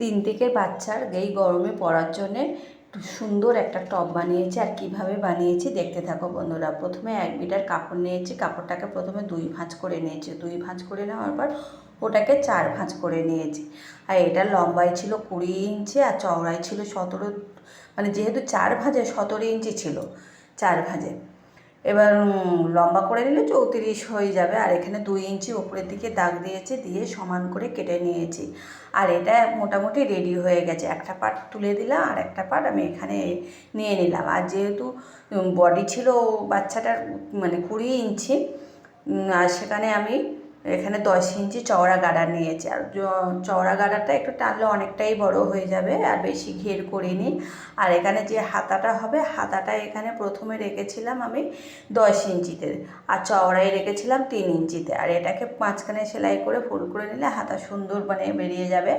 তিন থেকে বাচ্চার এই গরমে পরার জন্যে সুন্দর একটা টপ বানিয়েছি আর কীভাবে বানিয়েছি দেখতে থাকো বন্ধুরা। প্রথমে এক মিটার কাপড় নিয়েছি, কাপড়টাকে প্রথমে দুই ভাঁজ করে নিয়েছি। দুই ভাঁজ করে নেওয়ার পর ওটাকে চার ভাঁজ করে নিয়েছি। আর এটা লম্বাই ছিল কুড়ি ইঞ্চি আর চওড়াই ছিল সতেরো মানে যেহেতু চার ভাঁজে সতেরো ইঞ্চি ছিল, চার ভাঁজে। এবার লম্বা করে নিলে চৌত্রিশ হয়ে যাবে। আর এখানে দুই ইঞ্চি ওপরের দিকে দাগ দিয়েছি, দিয়ে সমান করে কেটে নিয়েছি। আর এটা মোটামুটি রেডি হয়ে গেছে। একটা পার্ট তুলে দিলাম, আর একটা পার্ট আমি এখানে নিয়ে নিলাম। আর যেহেতু বডি ছিল বাচ্চাটার মানে কুড়ি ইঞ্চি আর সেখানে আমি এখানে দশ ইঞ্চি চওড়া গাড়া নিয়েছি। আর চওড়া গাড়াটা একটু টানলে অনেকটাই বড় হয়ে যাবে আর বেশি ঘের করিনি। আর এখানে যে হাতাটা হবে, হাতাটা এখানে প্রথমে রেখেছিলাম আমি দশ ইঞ্চিতে আর চওড়াই রেখেছিলাম তিন ইঞ্চিতে। আর এটাকে মাঝখানে সেলাই করে, ফুল করে নিলে হাতা সুন্দর মানে বেরিয়ে যাবে।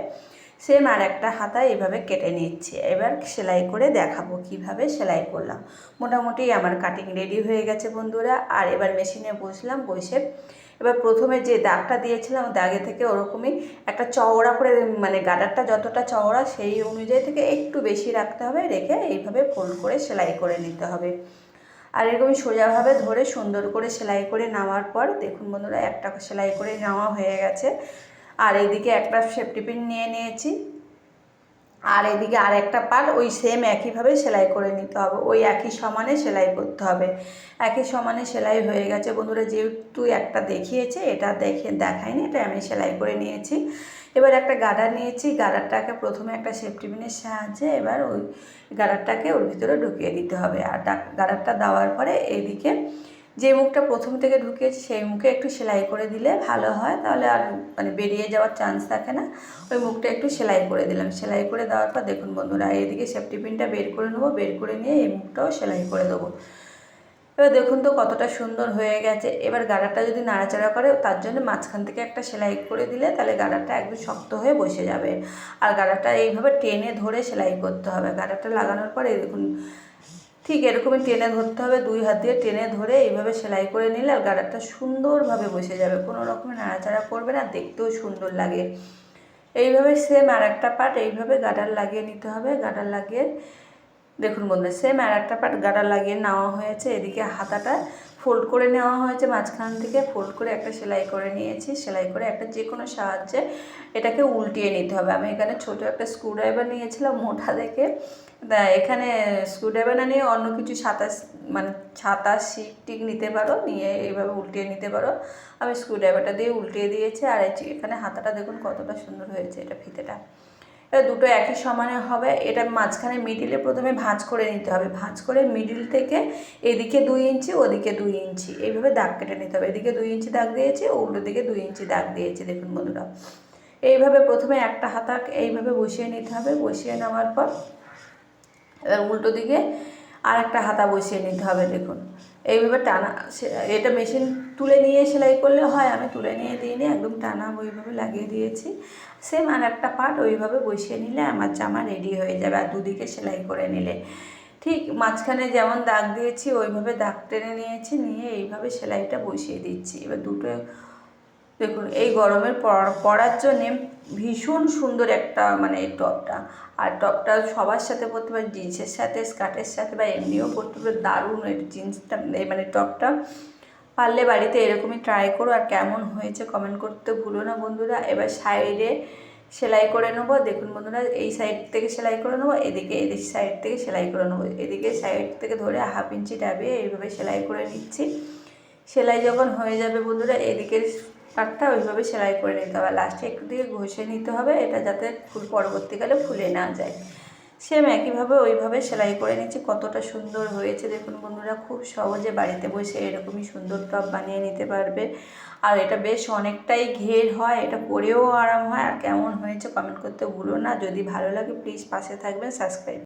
সেম আর একটা হাতা এভাবে কেটে নিচ্ছি। এবার সেলাই করে দেখাবো কীভাবে সেলাই করলাম। মোটামুটি আমার কাটিং রেডি হয়ে গেছে বন্ধুরা। আর এবার মেশিনে বসলাম, বসে এবার প্রথমে যে দাগটা দিয়েছিলাম, দাগে থেকে ওরকমই একটা চওড়া করে মানে গাডারটা যতটা চওড়া সেই অনুযায়ী থেকে একটু বেশি রাখতে হবে, রেখে এইভাবে ফোল্ড করে সেলাই করে নিতে হবে। আর এরকমই সোজাভাবে ধরে সুন্দর করে সেলাই করে নেওয়ার পর দেখুন বন্ধুরা, একটা সেলাই করে নেওয়া হয়ে গেছে। আর এইদিকে একটা সেফটি পিন নিয়ে নিয়েছি। আর এদিকে আর একটা পার্ট ওই সেম একইভাবে সেলাই করে নিতে হবে। ওই একই সমানে সেলাই করতে হবে। একই সমানে সেলাই হয়ে গেছে। বন্ধুরা, যেহেতু একটা দেখিয়েছে, এটা দেখে দেখায়নি, এটা আমি সেলাই করে নিয়েছি। এবার একটা গাডার নিয়েছি। গাডারটাকে প্রথমে একটা সেফটি পিনের সাহায্যে এবার ওই গাডারটাকে ওর ভিতরে ঢুকিয়ে দিতে হবে। আর গাডারটা দেওয়ার পরে এইদিকে যে মুখটা প্রথম থেকে ঢুকিয়েছি, সেই মুখে একটু সেলাই করে দিলে ভালো হয়। তাহলে আর মানে বেরিয়ে যাওয়ার চান্স থাকে না। ওই মুখটা একটু সেলাই করে দিলাম। সেলাই করে দেওয়ার পর দেখুন বন্ধুরা এদিকে সেফটি পিনটা বের করে নেব, বের করে নিয়ে এই মুখটাও সেলাই করে দেবো। এবার দেখুন তো কতটা সুন্দর হয়ে গেছে। এবার গাডারটা যদি নাড়াচাড়া করে, তার জন্য মাঝখান থেকে একটা সেলাই করে দিলে তাহলে গাডারটা একদম শক্ত হয়ে বসে যাবে। আর গাডারটা এইভাবে টেনে ধরে সেলাই করতে হবে। গাডারটা লাগানোর পরে দেখুন ঠিক এরকমই টেনে ধরতে হবে, দুই হাত দিয়ে টেনে ধরে এইভাবে সেলাই করে নিলে আর গাডারটা সুন্দরভাবে বসে যাবে, কোনো রকমের নাড়াচাড়া করবে না, দেখতেও সুন্দর লাগে। এইভাবে সেম আর একটা পার্ট এইভাবে গাডার লাগিয়ে নিতে হবে, গাডার লাগিয়ে, দেখুন বন্ধুরা সেম আর একটা পার্ট গাডার লাগিয়ে নেওয়া হয়েছে, এদিকে হাতাটা ফোল্ড করে নেওয়া হয়েছে, মাঝখান থেকে ফোল্ড করে একটা সেলাই করে নিয়েছি। সেলাই করে একটা যে কোনো সাহায্যে এটাকে উল্টিয়ে নিতে হবে। আমি এখানে ছোট একটা স্ক্রুড্রাইভার নিয়েছিলাম মোটা দেখে। এখানে স্ক্রুড্রাইভার না নিয়ে অন্য কিছু সাতাশ মানে ছাতা শিক টিক নিতে পারো, নিয়ে এইভাবে উল্টিয়ে নিতে পারো। আমি স্ক্রুড্রাইভারটা দিয়ে উল্টিয়ে দিয়েছি। আর এখানে হাতাটা দেখুন কতটা সুন্দর হয়েছে এটা ফিতেটা। দুটো একই সমানে হবে। এটা মাঝখানে মিডিলে প্রথমে ভাঁজ করে নিতে হবে। ভাঁজ করে মিডিল থেকে এদিকে দুই ইঞ্চি, ওদিকে দুই ইঞ্চি। এইভাবে দাগ কেটে নিতে হবে। এদিকে দুই ইঞ্চি দাগ দিয়েছি, উল্টো দিকে দুই ইঞ্চি দাগ দিয়েছি। দেখুন বন্ধুরা, এইভাবে প্রথমে একটা হাতা এইভাবে বসিয়ে নিতে হবে। বসিয়ে নেওয়ার পর এবার উল্টো দিকে আর একটা হাতা বসিয়ে নিতে হবে, দেখুন। এইভাবে টানা এটা মেশিন তুলে নিয়ে সেলাই করলে হয়, আমি তুলে নিয়ে দিইনি, একদম টানা ওইভাবে লাগিয়ে দিয়েছি। সেম আর একটা পার্ট ওইভাবে বসিয়ে নিলে আমার জামা রেডি হয়ে যাবে, আর দুদিকে সেলাই করে নিলে। ঠিক মাঝখানে যেমন দাগ দিয়েছি, ওইভাবে দাগ টেনে নিয়েছি, নিয়ে এইভাবে সেলাইটা বসিয়ে দিচ্ছি। এবার দুটো, দেখুন, এই গরমের পরার জন্যে ভীষণ সুন্দর একটা মানে টপটা। আর টপটা সবার সাথে পরতে পারে, জিন্সের সাথে, স্কার্টের সাথে বা এমনিও পরতে পারে, দারুণ জিন্সটা মানে টপটা। পারলে বাড়িতে এরকমই ট্রাই করো আর কেমন হয়েছে কমেন্ট করতে ভুলো না বন্ধুরা। এবার সাইডে সেলাই করে নেব। দেখুন বন্ধুরা, এই সাইড থেকে সেলাই করে নেব, এদিকে, এদিক সাইড থেকে সেলাই করে নেব। এদিকে সাইড থেকে ধরে হাফ ইঞ্চি ডাবিয়ে এইভাবে সেলাই করে নিচ্ছি। সেলাই যখন হয়ে যাবে বন্ধুরা, এদিকের পাটটা ওইভাবে সেলাই করে নিতে হবে। লাস্টে একটু দিকে ঘষে নিতে হবে। এটা যাতে ফুল পরবর্তীকালে ফুলে না যায়। সেম একইভাবে ওইভাবে সেলাই করে নিচ্ছি। কতটা সুন্দর হয়েছে। দেখুন বন্ধুরা, খুব সহজে বাড়িতে বসে এরকমই সুন্দর টপ বানিয়ে নিতে পারবে। আর এটা বেশ অনেকটাই ঘের হয়। এটা পরেও আরাম হয়। আর কেমন হয়েছে কমেন্ট করতে ভুলো না। যদি ভালো লাগে প্লিজ পাশে থাকবেন। সাবস্ক্রাইব